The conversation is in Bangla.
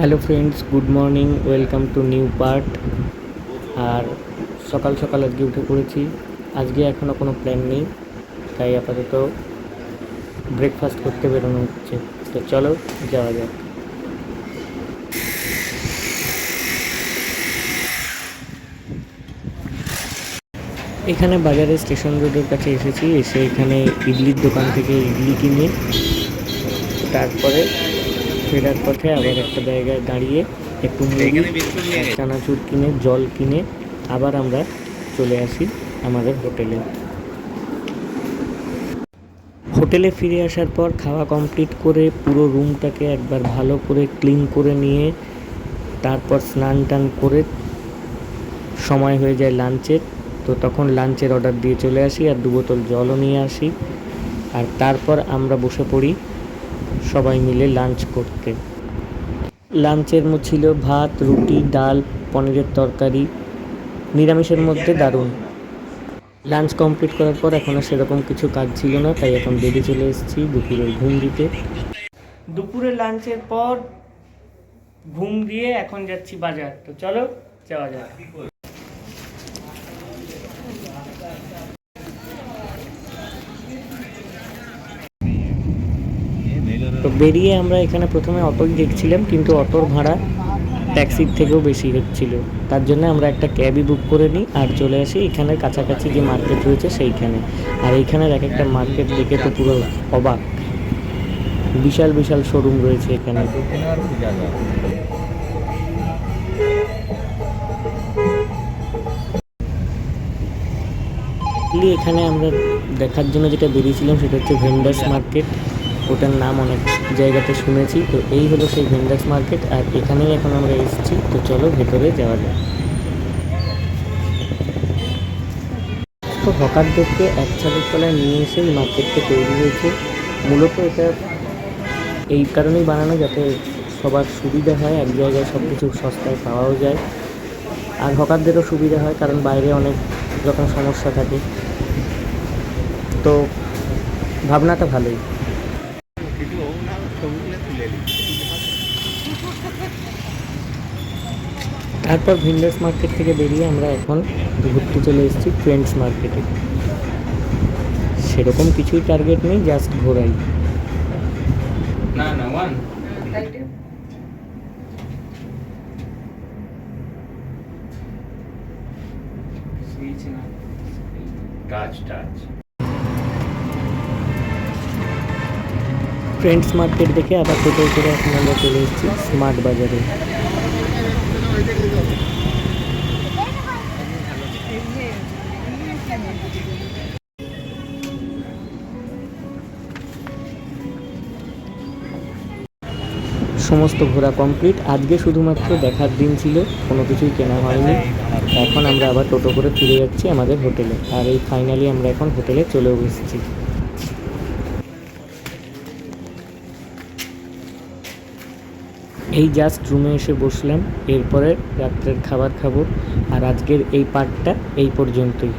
Hello friends, good morning, welcome to new part. আর সকাল সকাল আজকে উঠে পড়েছি। আজকে এখনও কোনো প্ল্যান নেই, তাই আপাতত ব্রেকফাস্ট করতে বেরোনো হচ্ছে। তো চলো, যাওয়া যাক। এখানে বাজারে স্টেশন রোডের কাছে এসেছি, এসে এখানে ইডলির দোকান থেকে ইডলি কিনে। তারপরে ফেরার পথে আবার একটা জায়গায় দাঁড়িয়ে একটু মুড়ি চানাচুর কিনে জল কিনে আবার আমরা চলে আসি আমাদের হোটেলে। হোটেলে ফিরে আসার পর খাওয়া কমপ্লিট করে পুরো রুমটাকে একবার ভালো করে ক্লিন করে নিয়ে তারপর স্নান টান করে সময় হয়ে যায় লাঞ্চের তো তখন লাঞ্চের অর্ডার দিয়ে চলে আসি আর দু বোতল জলও নিয়ে আসি। আর তারপর আমরা বসে পড়ি সবাই মিলে লাঞ্চ করতে। লাঞ্চের ছিল ভাত, রুটি, ডাল, পনিরের তরকারি। নিরামিষের মধ্যে দারুণ। লাঞ্চ কমপ্লিট করার পর এখন আর সেরকম কিছু কাজ ছিল না, তাই এখন বেরিয়ে চলে এসেছি দুপুরের ঘুম দিতে। দুপুরে লাঞ্চের পর ঘুম দিয়ে এখন যাচ্ছি বাজার। তো চলো, যাওয়া যাক। তো বেরিয়ে আমরা এখানে প্রথমে অটোই দেখছিলাম কিন্তু অটোর ভাড়া ট্যাক্সির থেকেও বেশি হচ্ছিল। তার জন্য আমরা একটা ক্যাবই বুক করে নিই আর চলে আসি এখানে কাছাকাছি যে মার্কেট রয়েছে সেইখানে। আর এইখানের এক একটা মার্কেট দেখে তো পুরো অবাক। বিশাল বিশাল শোরুম রয়েছে এখানে। এখানে আমরা দেখার জন্য যেটা বেরিয়েছিলাম সেটা হচ্ছে ভেন্ডার্স মার্কেট ওটার নাম অনেক জায়গাতে শুনেছি। তো এই হলো সেই ভেন্ডার্স মার্কেট আর এখানেই এখন আমরা এসেছি। তো চলো ভেতরে যাওয়া যাক। তো হকারদেরকে এক ছাদের তলায় নিয়ে এসে এই মার্কেটটা তৈরি হয়েছে। মূলত এটা এই কারণেই বানানো, যাতে সবার সুবিধা হয়, এক জায়গায় সব কিছু সস্তায় পাওয়াও যায়। আর হকারদেরও সুবিধা হয়, কারণ বাইরে অনেক রকম সমস্যা থাকে। তো ভাবনাটা ভালোই। তারপর ভিন্ডার্স মার্কেট থেকে বেরিয়ে আমরা এখন ঘুরতে চলে এসেছি ফ্রেন্ডস মার্কেটে সেরকম কিছুই টার্গেট নেই জাস্ট ঘোরাই। না না one touch touch friends market দেখে আবার টোটো করে এখন আমরা চলে এসেছি স্মার্ট বাজারে সমস্ত ঘোরা কমপ্লিট আজকে শুধুমাত্র দেখার দিন ছিল, কোনো কিছুই কেনা হয়নি। এখন আমরা আবার টোটো করে ফিরে যাচ্ছি আমাদের হোটেলে। আর এই ফাইনালি আমরা এখন হোটেলে চলেও এসেছি। এই জাস্ট রুমে এসে বসলাম, এরপরে রাত্রের খাবার খাব। আর আজকের এই পার্টটা এই পর্যন্তই।